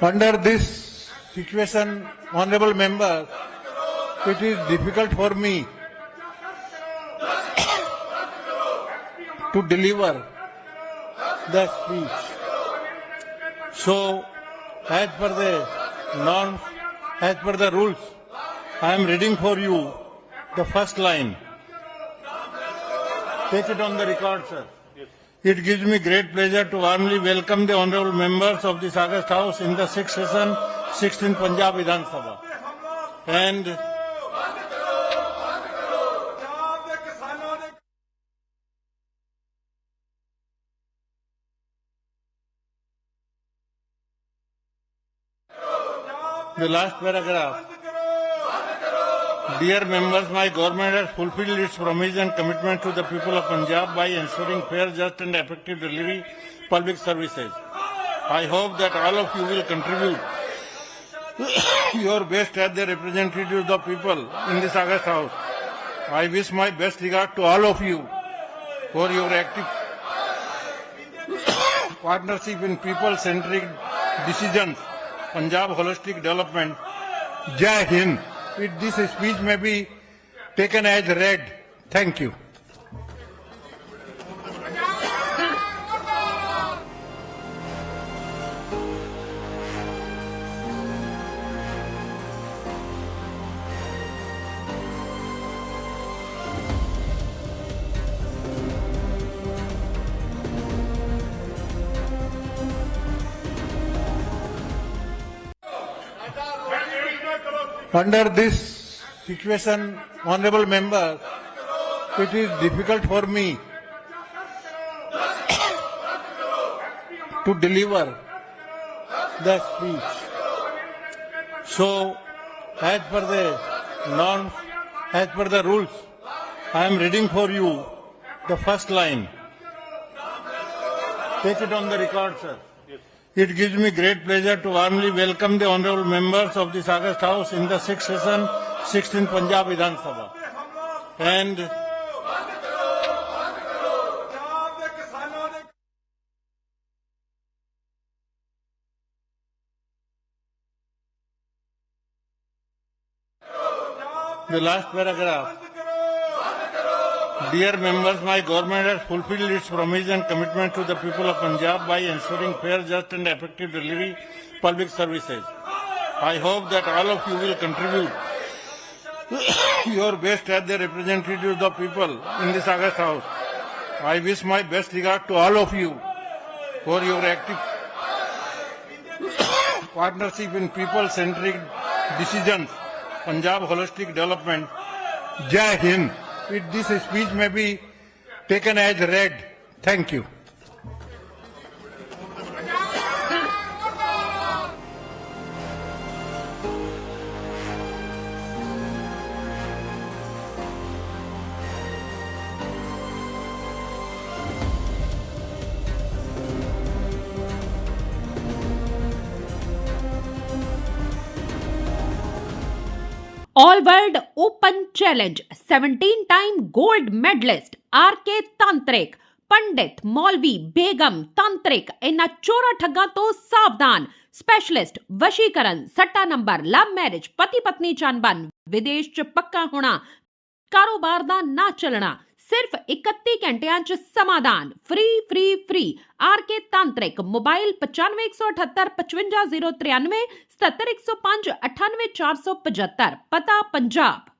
Under this situation, honorable member, it is difficult for me to deliver the speech. So, as per the norms, as per the rules, I am reading for you the first line. Take it on the record, sir. It gives me great pleasure to warmly welcome the honorable members of this August House in the sixth session, Sixteenth Punjab Vidhan Sabha. And the last paragraph Dear members, my government has fulfilled its promise and commitment to the people of Punjab by ensuring fair, just and effective delivery of public services. I hope that all of you will contribute your best as the representatives of the people in this August House. I wish my best regard to all of you for your active partnership in people-centric decisions, Punjab holistic development. Jai Hind. This speech may be taken as read. Thank you. Under this situation, honorable member, it is difficult for me to deliver the speech. So, as per the norms, as per the rules, I am reading for you the first line. Take it on the record, sir. It gives me great pleasure to warmly welcome the honorable members of this August House in the sixth session, 16th Punjab Vidhan Sabha. And the last paragraph Dear members, my government has fulfilled its promise and commitment to the people of Punjab by ensuring fair, just and effective delivery public services. I hope that all of you will contribute your best as the representatives of people in this August House. I wish my best regard to all of you for your active partnership in people-centric decisions, Punjab holistic development. Jai Hind. This speech may be taken as read. Thank you. All World Open Challenge 17 time gold medalist RK Tantrik ਪੰਡਿਤ ਮੌਲਵੀ ਬੇਗਮ ਤਾਂਤਰਿਕ ਇਹਨਾਂ ਚੋਰਾ ਠੱਗਾਂ ਤੋਂ ਸਾਵਧਾਨ specialist ਵਸ਼ੀਕਰਨ ਸੱਟਾ number love marriage ਪਤੀ ਪਤਨੀ ਚੰਬਨ ਵਿਦੇਸ਼ ਚ ਪੱਕਾ ਹੋਣਾ ਕਾਰੋਬਾਰ ਦਾ ਨਾ ਚੱਲਣਾ ਸਿਰਫ 31 ਘੰਟਿਆਂ ਚ ਸਮਾਧਾਨ free free free R K Tantrik mobile 9518 55093 77105 98475 ਪਤਾ ਪੰਜਾਬ।